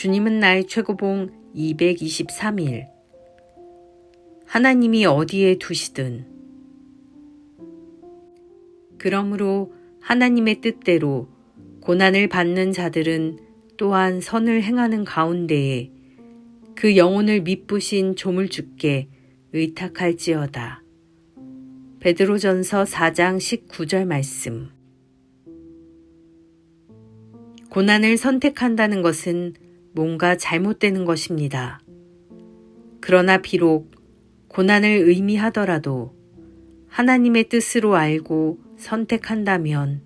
주님은 나의 최고봉 223일. 하나님이 어디에 두시든. 그러므로 하나님의 뜻대로 고난을 받는 자들은 또한 선을 행하는 가운데에 그 영혼을 믿부신 조물주께 의탁할지어다. 베드로전서 4장 19절 말씀. 고난을 선택한다는 것은 뭔가 잘못되는 것입니다. 그러나 비록 고난을 의미하더라도 하나님의 뜻으로 알고 선택한다면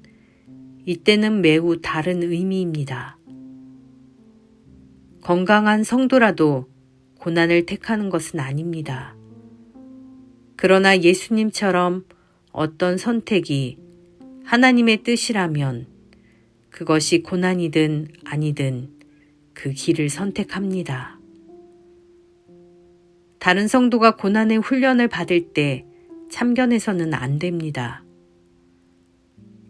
이때는 매우 다른 의미입니다. 건강한 성도라도 고난을 택하는 것은 아닙니다. 그러나 예수님처럼 어떤 선택이 하나님의 뜻이라면 그것이 고난이든 아니든 그 길을 선택합니다. 다른 성도가 고난의 훈련을 받을 때 참견해서는 안 됩니다.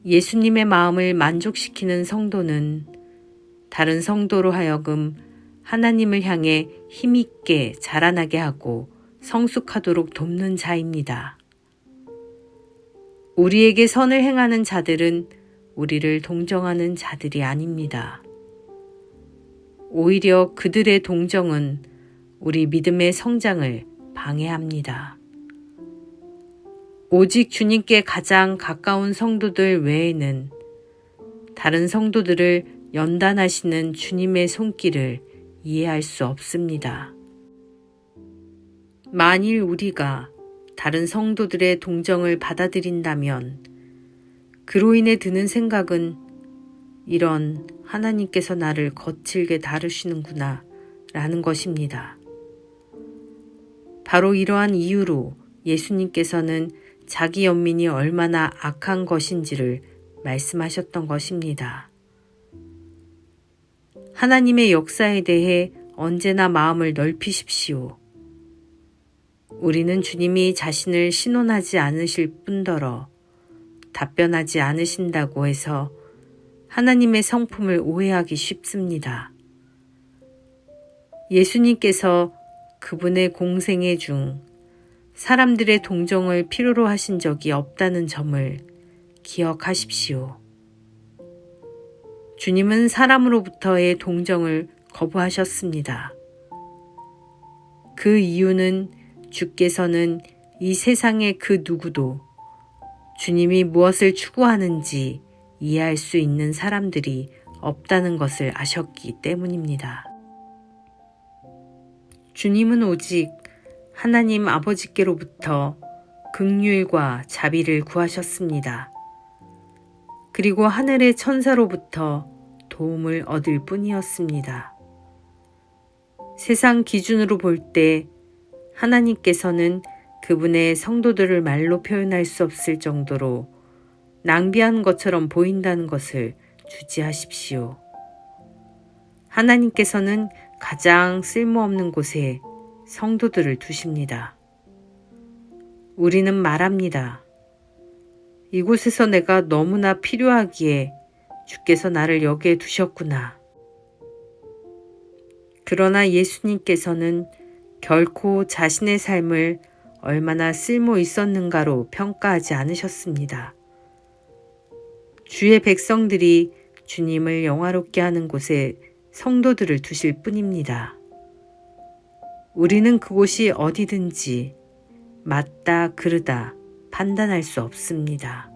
예수님의 마음을 만족시키는 성도는 다른 성도로 하여금 하나님을 향해 힘있게 자라나게 하고 성숙하도록 돕는 자입니다. 우리에게 선을 행하는 자들은 우리를 동정하는 자들이 아닙니다. 오히려 그들의 동정은 우리 믿음의 성장을 방해합니다. 오직 주님께 가장 가까운 성도들 외에는 다른 성도들을 연단하시는 주님의 손길을 이해할 수 없습니다. 만일 우리가 다른 성도들의 동정을 받아들인다면 그로 인해 드는 생각은 이런 하나님께서 나를 거칠게 다루시는구나 라는 것입니다. 바로 이러한 이유로 예수님께서는 자기 연민이 얼마나 악한 것인지를 말씀하셨던 것입니다. 하나님의 역사에 대해 언제나 마음을 넓히십시오. 우리는 주님이 자신을 신원하지 않으실 뿐더러 답변하지 않으신다고 해서 하나님의 성품을 오해하기 쉽습니다. 예수님께서 그분의 공생애 중 사람들의 동정을 필요로 하신 적이 없다는 점을 기억하십시오. 주님은 사람으로부터의 동정을 거부하셨습니다. 그 이유는 주께서는 이 세상의 그 누구도 주님이 무엇을 추구하는지 이해할 수 있는 사람들이 없다는 것을 아셨기 때문입니다. 주님은 오직 하나님 아버지께로부터 극률과 자비를 구하셨습니다. 그리고 하늘의 천사로부터 도움을 얻을 뿐이었습니다. 세상 기준으로 볼 때 하나님께서는 그분의 성도들을 말로 표현할 수 없을 정도로 낭비한 것처럼 보인다는 것을 주지하십시오. 하나님께서는 가장 쓸모없는 곳에 성도들을 두십니다. 우리는 말합니다. 이곳에서 내가 너무나 필요하기에 주께서 나를 여기에 두셨구나. 그러나 예수님께서는 결코 자신의 삶을 얼마나 쓸모 있었는가로 평가하지 않으셨습니다. 주의 백성들이 주님을 영화롭게 하는 곳에 성도들을 두실 뿐입니다. 우리는 그곳이 어디든지 맞다, 그르다 판단할 수 없습니다.